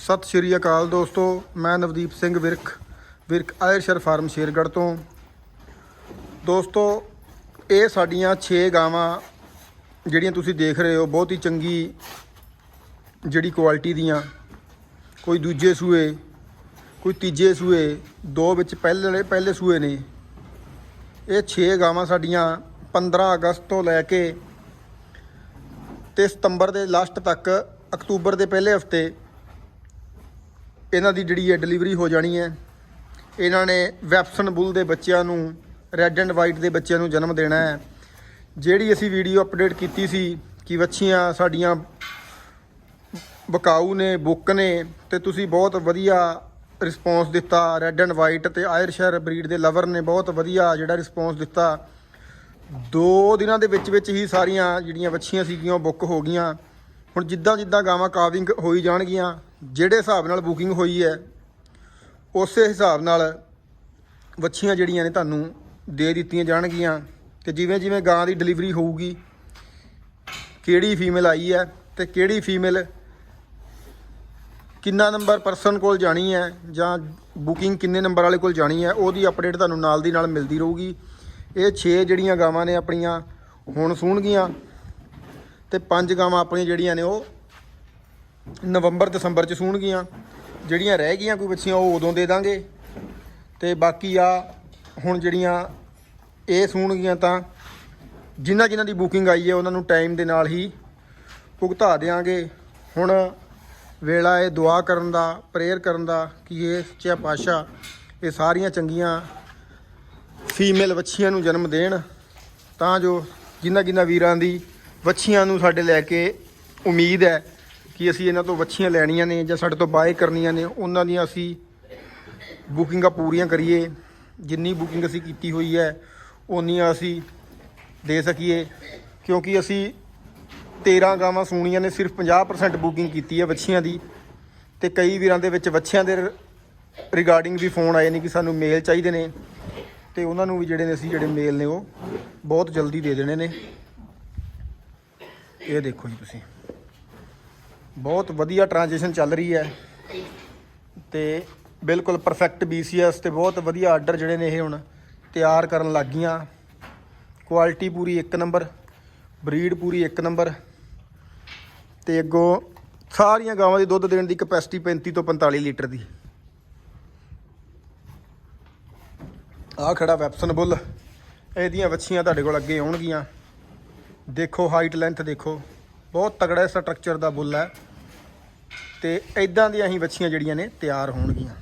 ਸਤਿ ਸ਼੍ਰੀ ਅਕਾਲ ਦੋਸਤੋ, ਮੈਂ ਨਵਦੀਪ ਸਿੰਘ ਵਿਰਕ ਵਿਰਕ ਆਇਰਸ਼ਰ ਫਾਰਮ ਸ਼ੇਰਗੜ੍ਹ ਤੋਂ। ਦੋਸਤੋ, ਇਹ ਸਾਡੀਆਂ 6 ਗਾਵਾਂ, ਜਿਹੜੀਆਂ ਤੁਸੀਂ ਦੇਖ ਰਹੇ ਹੋ, ਬਹੁਤ ਹੀ ਚੰਗੀ ਜਿਹੜੀ ਕੁਆਲਿਟੀ ਦੀਆਂ। ਕੋਈ ਦੂਜੇ ਸੂਏ, ਕੋਈ ਤੀਜੇ ਸੂਏ, ਦੋ ਵਿੱਚ ਪਹਿਲੇ ਪਹਿਲੇ ਸੂਏ ਨੇ। ਇਹ 6 ਗਾਵਾਂ ਸਾਡੀਆਂ 15 ਅਗਸਤ ਤੋਂ ਲੈ ਕੇ ਤੇ ਸਤੰਬਰ ਦੇ ਲਾਸਟ ਤੱਕ ਅਕਤੂਬਰ ਦੇ ਪਹਿਲੇ ਹਫ਼ਤੇ ਇਹਨਾਂ ਦੀ ਜਿਹੜੀ ਹੈ ਡਿਲੀਵਰੀ ਹੋ ਜਾਣੀ ਹੈ, ਇਹਨਾਂ ਨੇ ਵੈਪਸਨ ਬੁੱਲ ਦੇ ਬੱਚਿਆਂ ਨੂੰ ਰੈੱਡ ਐਂਡ ਵਾਈਟ ਦੇ ਬੱਚਿਆਂ ਨੂੰ ਜਨਮ ਦੇਣਾ ਹੈ। ਜਿਹੜੀ ਅਸੀਂ ਵੀਡੀਓ ਅਪਡੇਟ ਕੀਤੀ ਸੀ ਕਿ ਵੱਛੀਆਂ ਸਾਡੀਆਂ ਬਕਾਊ ਨੇ, ਬੁੱਕ ਨੇ, ਤੇ ਤੁਸੀਂ ਬਹੁਤ ਵਧੀਆ ਰਿਸਪੌਂਸ ਦਿੱਤਾ। ਰੈੱਡ ਐਂਡ ਵਾਈਟ ਤੇ ਆਇਰਸ਼ਰ ਬਰੀਡ ਦੇ ਲਵਰ ਨੇ ਬਹੁਤ ਵਧੀਆ ਜਿਹੜਾ ਰਿਸਪੌਂਸ ਦਿੱਤਾ। ਦੋ ਦਿਨਾਂ ਦੇ ਵਿੱਚ ਵਿੱਚ ਹੀ ਸਾਰੀਆਂ ਜਿਹੜੀਆਂ ਵੱਛੀਆਂ ਸੀਗੀਆਂ ਉਹ ਬੁੱਕ ਹੋ ਗਈਆਂ। ਹੁਣ ਜਿੱਦਾਂ ਜਿੱਦਾਂ ਗਾਵਾਂ ਕਾਵਿੰਗ ਹੋਈ ਜਾਣਗੀਆਂ ਜਿਹੜੇ ਹਿਸਾਬ ਨਾਲ ਬੁਕਿੰਗ ਹੋਈ ਹੈ, ਉਸੇ ਹਿਸਾਬ ਨਾਲ ਵੱਛੀਆਂ ਜਿਹੜੀਆਂ ਨੇ ਤੁਹਾਨੂੰ ਦੇ ਦਿੱਤੀਆਂ ਜਾਣਗੀਆਂ। ਤੇ ਜਿਵੇਂ ਜਿਵੇਂ ਗਾਂ ਦੀ ਡਿਲੀਵਰੀ ਹੋਊਗੀ, ਕਿਹੜੀ ਫੀਮੇਲ ਆਈ ਹੈ ਤੇ ਕਿਹੜੀ ਫੀਮੇਲ ਕਿੰਨਾ ਨੰਬਰ ਪਰਸਨ ਕੋਲ ਜਾਣੀ ਹੈ ਜਾਂ ਬੁਕਿੰਗ ਕਿੰਨੇ ਨੰਬਰ ਵਾਲੇ ਕੋਲ ਜਾਣੀ ਹੈ, ਉਹਦੀ ਅਪਡੇਟ ਤੁਹਾਨੂੰ ਨਾਲ ਦੀ ਨਾਲ ਮਿਲਦੀ ਰਹੂਗੀ। ਇਹ 6 ਜਿਹੜੀਆਂ ਗਾਵਾਂ ਨੇ ਆਪਣੀਆਂ ਹੁਣ ਸੂਣਗੀਆਂ ਤੇ ਪੰਜ ਗਾਵਾਂ ਆਪਣੀਆਂ ਜਿਹੜੀਆਂ ਨੇ ਉਹ ਨਵੰਬਰ, ਦਸੰਬਰ ਚ ਸੂਣਗੀਆਂ ਜਿਹੜੀਆਂ ਰਹਿ ਗਈਆਂ ਕੋਈ ਬੱਚੀਆਂ, ਉਹ ਉਦੋਂ ਦੇ ਦਾਂਗੇ। ਤੇ ਬਾਕੀ ਆ, ਹੁਣ ਜਿਹੜੀਆਂ ਇਹ ਸੂਣਗੀਆਂ ਤਾਂ ਜਿਨ੍ਹਾਂ ਜਿਨ੍ਹਾਂ ਦੀ ਬੁਕਿੰਗ ਆਈ ਹੈ, ਉਹਨਾਂ ਨੂੰ ਟਾਈਮ ਦੇ ਨਾਲ ਹੀ ਭੁਗਤਾ ਦੇਵਾਂਗੇ ਹੁਣ ਵੇਲਾ ਇਹ ਦੁਆ ਕਰਨ ਦਾ, ਪ੍ਰੇਅਰ ਕਰਨ ਦਾ ਕਿ ਇਹ ਸੱਚਾ ਪਾਤਸ਼ਾਹ ਇਹ ਸਾਰੀਆਂ ਚੰਗੀਆਂ ਫੀਮੇਲ ਵੱਛੀਆਂ ਨੂੰ ਜਨਮ ਦੇਣ। ਤਾਂ ਜੋ ਜਿਨ੍ਹਾਂ ਜਿਨ੍ਹਾਂ ਵੀਰਾਂ ਦੀ ਵੱਛੀਆਂ ਨੂੰ ਸਾਡੇ ਲੈ ਕੇ ਉਮੀਦ ਹੈ ਕਿ ਅਸੀਂ ਇਹਨਾਂ ਤੋਂ ਵੱਛੀਆਂ ਲੈਣੀਆਂ ਨੇ ਜਾਂ ਸਾਡੇ ਤੋਂ ਬਾਏ ਕਰਨੀਆਂ ਨੇ, ਉਹਨਾਂ ਦੀਆਂ ਅਸੀਂ ਬੁਕਿੰਗਾਂ ਪੂਰੀਆਂ ਕਰੀਏ। ਜਿੰਨੀ ਬੁਕਿੰਗ ਅਸੀਂ ਕੀਤੀ ਹੋਈ ਹੈ, ਓਨੀਆਂ ਅਸੀਂ ਦੇ ਸਕੀਏ। ਕਿਉਂਕਿ ਅਸੀਂ 13 ਗਾਵਾਂ ਸੂਣੀਆਂ ਨੇ, ਸਿਰਫ 50% ਬੁਕਿੰਗ ਕੀਤੀ ਹੈ ਵੱਛੀਆਂ ਦੀ। ਤੇ ਕਈ ਵੀਰਾਂ ਦੇ ਵਿੱਚ ਵੱਛੀਆਂ ਦੇ ਰਿਗਾਰਡਿੰਗ ਵੀ ਫੋਨ ਆਏ ਨੇ ਕਿ ਸਾਨੂੰ ਮੇਲ ਚਾਹੀਦੇ ਨੇ। ਤੇ ਉਹਨਾਂ ਨੂੰ ਵੀ ਜਿਹੜੇ ਨੇ ਅਸੀਂ ਜਿਹੜੇ ਮੇਲ ਨੇ ਉਹ ਬਹੁਤ ਜਲਦੀ ਦੇ ਦੇਣੇ ਨੇ। ਇਹ ਦੇਖੋ ਜੀ ਤੁਸੀਂ। ਬਹੁਤ ਵਧੀਆ ਟ੍ਰਾਂਜੀਸ਼ਨ ਚੱਲ ਰਹੀ ਹੈ। ਤੇ ਬਿਲਕੁਲ ਪਰਫੈਕਟ BCS ਤੇ ਬਹੁਤ ਵਧੀਆ ਆਰਡਰ ਜਿਹੜੇ ਨੇ ਇਹ ਹੁਣ ਤਿਆਰ ਕਰਨ ਲੱਗ ਗਈਆਂ ਕੁਆਲਿਟੀ ਪੂਰੀ ਇੱਕ ਨੰਬਰ ਬਰੀਡ ਪੂਰੀ ਇੱਕ ਨੰਬਰ ਤੇ ਅੱਗੋਂ ਸਾਰੀਆਂ ਗਾਵਾਂ ਦੀ ਦੁੱਧ ਦੇਣ ਦੀ ਕਪੈਸਿਟੀ 35 ਤੋਂ 45 ਲੀਟਰ ਦੀ। ਆਹ ਖੜਾ ਵੈਪਸਨ ਬੁੱਲ ਇਹਦੀਆਂ ਵੱਛੀਆਂ ਤੁਹਾਡੇ ਕੋਲ ਅੱਗੇ ਆਉਣਗੀਆਂ। ਦੇਖੋ ਹਾਈਟ ਲੈਂਥ ਦੇਖੋ। ਬਹੁਤ ਤਗੜਾ ਸਟਰਕਚਰ ਦਾ ਬੁੱਲ ਹੈ। ਤੇ ਇਦਾਂ ਦੀਆਂ ਹੀ ਵੱਛੀਆਂ ਜਿਹੜੀਆਂ ਨੇ ਤਿਆਰ ਹੋਣਗੀਆਂ।